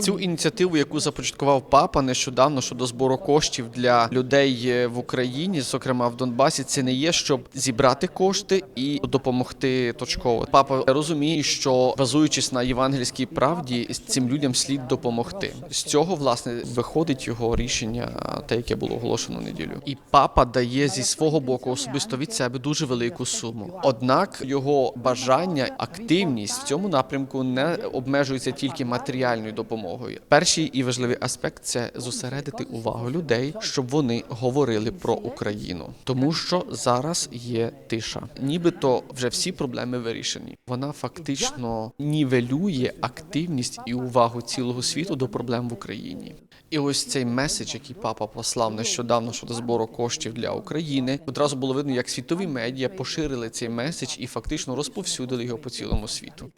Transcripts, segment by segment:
Цю un... ініціативу, яку започаткував папа нещодавно щодо збору коштів для людей е, в Україні, зокрема в Донбасі, це не є щоб зібрати кошти і допомогти точково. Папа розуміє, що базуючись на євангельській правді, цим людям слід допомогти. З цього власне виходить його рішення, те, яке було оголошено в неділю. І папа дає зі свого боку особисто від себе дуже велику суму. Однак його бажання, активність в цьому напрямку не обмежується тільки матеріальною допомогою. Перший і важливий аспект це зосередити увагу людей, щоб вони говорили про Україну, тому що зараз є тиша. Нібито вже всі проблеми вирішені. Вона фактично нівелює активність і увагу цілого світу до проблем в Україні. І ось цей меседж, який папа послав нещодавно щодо збору коштів для України, одразу було видно, як світові медіа поширили цей меседж і фактично розповсюдили його по цілому світу.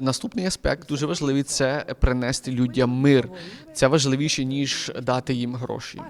Наступний аспект дуже важливий це принести людям мир. Це важливіше ніж дати їм гроші.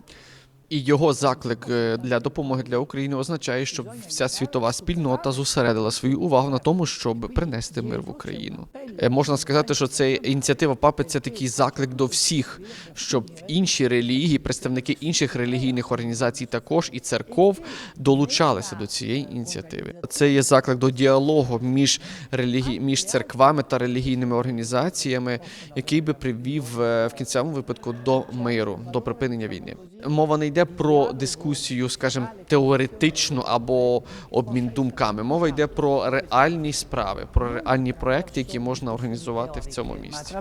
І його заклик е, для допомоги для України означає, щоб вся світова спільнота зосередила свою увагу на тому, щоб принести мир в Україну. Е, Можна сказати, що це ініціатива папи це такий заклик до всіх, щоб інші релігії, представники інших релігійних організацій, також і церков долучалися до цієї ініціативи. Це є заклик до діалогу між релігі... між церквами та релігійними організаціями, який би привів е, в кінцевому випадку до миру, до припинення війни. Мова не про дискусію, скажімо, теоретичну або обмін думками. Мова йде про реальні справи, про реальні проекти, які можна організувати в цьому місці.